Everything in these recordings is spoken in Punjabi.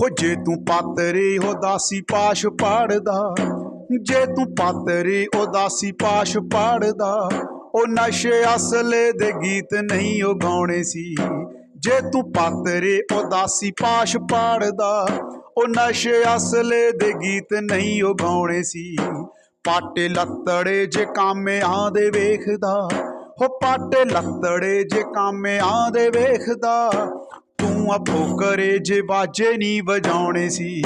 ਹੋ ਜੇ ਤੂੰ ਪਾਤਰੇ ਉਦਾਸੀ ਪਾਸ਼ ਪਾੜਦਾ, ਜੇ ਤੂੰ ਪਾਤਰੇ ਉਦਾਸੀ ਪਾਸ਼ ਪਾੜਦਾ, ਉਹ ਨਸ਼ੇ ਅਸਲੇ ਦੇ ਗੀਤ ਨਹੀਂ ਉਹ ਗਾਉਣੇ ਸੀ। ਜੇ ਤੂੰ ਪਾਤਰੇ ਉਦਾਸੀ ਪਾਸ਼ ਪਾੜਦਾ, ਉਹ ਨਸ਼ੇ ਅਸਲੇ ਦੇ ਗੀਤ ਨਹੀਂ ਉਹ ਗਾਉਣੇ ਸੀ। ਪਾਟੇ ਲੱਤੜੇ ਜੇ ਕਾਮੇ ਦੇ ਵੇਖਦਾ ਹੋ ਪਾਟੇ ਲੱਤੜੇ ਜੇ ਕਾਮੇ ਦੇ ਵੇਖਦਾ ਤੂੰ ਆਪੋ ਕਰੇ ਜੇ ਬਾਜੇ ਨਹੀਂ ਵਜਾਉਣੇ ਸੀ।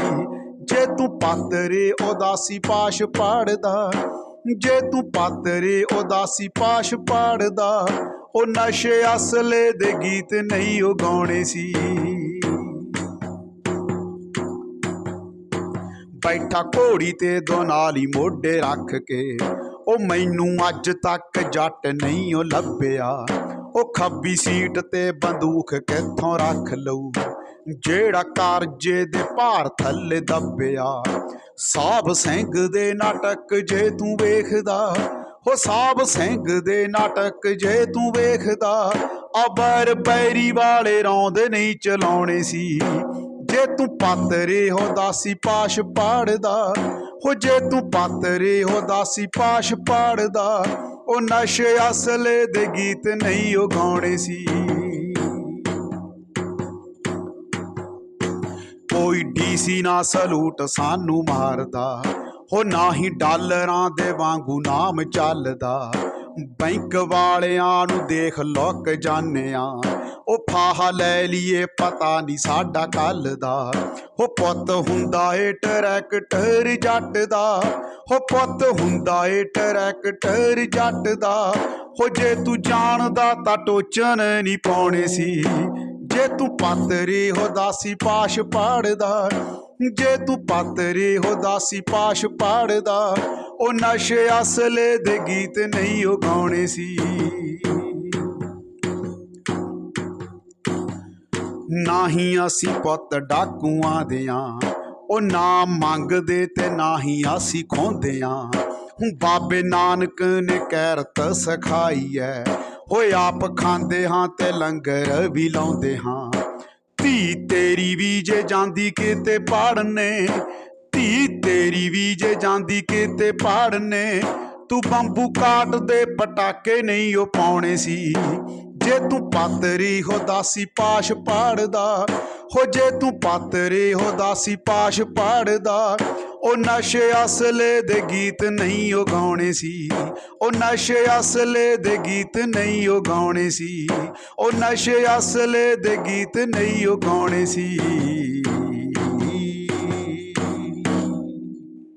ਜੇ ਤੂੰ ਪਾਤਰੇ ਉਦਾਸੀ ਪਾਸ਼ ਪਾੜਦਾ, ਜੇ ਤੂੰ ਪਾਤਰੇ ਉਦਾਸੀ ਪਾਸ਼ ਪਾੜਦਾ, ਉਹ ਨਸ਼ੇ ਅਸਲੇ ਦੇ ਗੀਤ ਨਹੀਂ ਉਹ ਗਾਉਣੇ ਸੀ। ਬੈਠਾ ਘੋੜੀ ਤੇ ਦੋ ਨਾਲੀ ਮੋਢੇ ਰੱਖ ਕੇ, ਉਹ ਮੈਨੂੰ ਅੱਜ ਤੱਕ ਜੱਟ ਨਹੀਂ ਉਹ ਲੱਭਿਆ। ਉਹ ਖੱਬੀ ਸੀਟ ਤੇ ਬੰਦੂਕ ਕਿੱਥੋਂ ਰੱਖ ਲਊ? ਜਿਹੜਾ ਕਾਰਜੇ ਦੇ ਭਾਰ ਥੱਲੇ ਦੱਬਿਆ। ਸਾਬ ਸਿੰਘ ਦੇ ਨਾਟਕ ਜੇ ਤੂੰ ਵੇਖਦਾ ਹੋ ਸਾਬ ਸਿੰਘ ਦੇ ਨਾਟਕ ਜੇ ਤੂੰ ਵੇਖਦਾ, ਅਬਰ ਬੈਰੀ ਵਾਲੇ ਰੌਂਦ ਨਹੀਂ ਚਲਾਉਣੇ ਸੀ। ਜੇ ਤੂੰ ਪਾਤਰੇ ਹੋ ਦਾਸੀ ਪਾਸ਼ ਪਾੜਦਾ ਹੋ ਜੇ ਤੂੰ ਪਾਤਰੇ ਹੋ ਦਾਸੀ ਪਾਸ਼ ਪਾੜਦਾ ਉਹ ਨਸ਼ੇ ਅਸਲੇ ਦੇ ਗੀਤ ਨਹੀਂ, ਉਹ ਗਾਉਣੇ ਸੀ। ਕੋਈ ਡੀਸੀ ਨਾ ਸਲੂਟ ਸਾਨੂੰ ਮਾਰਦਾ ਹੋ ਨਾ ਹੀ ਡਾਲਰਾਂ ਦੇ ਵਾਂਗੂ ਨਾਮ ਚੱਲਦਾ। ਬੈਂਕ ਵਾਲਿਆਂ ਨੂੰ ਦੇਖ ਲੁੱਕ ਜਾਣਿਆ ਉਹ ਫਾਹਾ ਲੈ ਲਈਏ, ਪਤਾ ਨਹੀਂ ਸਾਡਾ ਕੱਲ ਦਾ। ਹੋ ਪੁੱਤ ਹੁੰਦਾ ਏ ਟਰੈਕਟਰ ਜੱਟ ਦਾ। ਹੋ ਪੁੱਤ ਹੁੰਦਾ ਏ ਟਰੈਕਟਰ ਜੱਟ ਦਾ। ਹੋ ਜੇ ਤੂੰ ਜਾਣਦਾ ਤਾਂ ਟੋਚਨ ਨਹੀਂ ਪਾਉਣੇ ਸੀ। ਜੇ ਤੂੰ ਪਾਤਰੇ ਹੋ ਦਾਸੀ ਪਾਸ਼ ਪਾੜਦਾ। ਜੇ ਤੂੰ ਪਾਤਰੇ ਹੋ ਦਾਸੀ ਪਾਸ਼ ਪਾੜਦਾ। ਉਹ ਨਸ਼ੇ ਅਸਲੇ ਦੇ ਗੀਤ ਨਹੀਂ ਉਹ ਗਾਉਣੇ ਸੀ। ਨਾਹੀਂ ਅਸੀਂ ਪੁੱਤ ਡਾਕੂਆਂ ਦਿਆਂ, ਉਹ ਨਾ ਮੰਗਦੇ ਤੇ ਨਾ ਹੀ ਅਸੀਂ ਖੋਂਦਿਆਂ। ਹੁਣ ਬਾਬੇ ਨਾਨਕ ਨੇ ਕੈਰਤ ਸਿਖਾਈ ਐ ਹੋਏ ਆਪ ਖਾਂਦੇ ਹਾਂ ਤੇ ਲੰਗਰ ਵੀ ਲਾਉਂਦੇ ਹਾਂ। ਧੀ ਤੇਰੀ ਵੀ ਜੇ ਜਾਂਦੀ ਕਿਤੇ ਪੜਨੇ ਧੀ ਤੇਰੀ ਵੀ ਜੇ ਜਾਂਦੀ ਕਿਤੇ ਪੜਨੇ, ਤੂੰ ਬੰਬੂ ਕਾਟ ਦੇ ਪਟਾਕੇ ਨਹੀਂ ਉਹ ਪਾਉਣੇ ਸੀ। ਜੇ ਤੂੰ ਪਾਤਰੀ ਹੋ ਦਾਸੀ ਪਾਸ਼ ਪਾੜਦਾ, ਹੋ ਜੇ ਤੂੰ ਪਾਤਰੀ ਹੋ ਦਾਸੀ ਪਾਸ਼ ਪਾੜਦਾ, ਉਹ ਨਸ਼ੇ ਅਸਲੇ ਦੇ ਗੀਤ ਨਹੀਂ ਉਹ ਗਾਉਣੇ ਸੀ। ਉਹ ਨਸ਼ੇ ਅਸਲੇ ਦੇ ਗੀਤ ਨਹੀਂ ਉਹ ਗਾਉਣੇ ਸੀ। ਉਹ ਨਸ਼ੇ ਅਸਲੇ ਦੇ ਗੀਤ ਨਹੀਂ ਉਹ ਗਾਉਣੇ ਸੀ।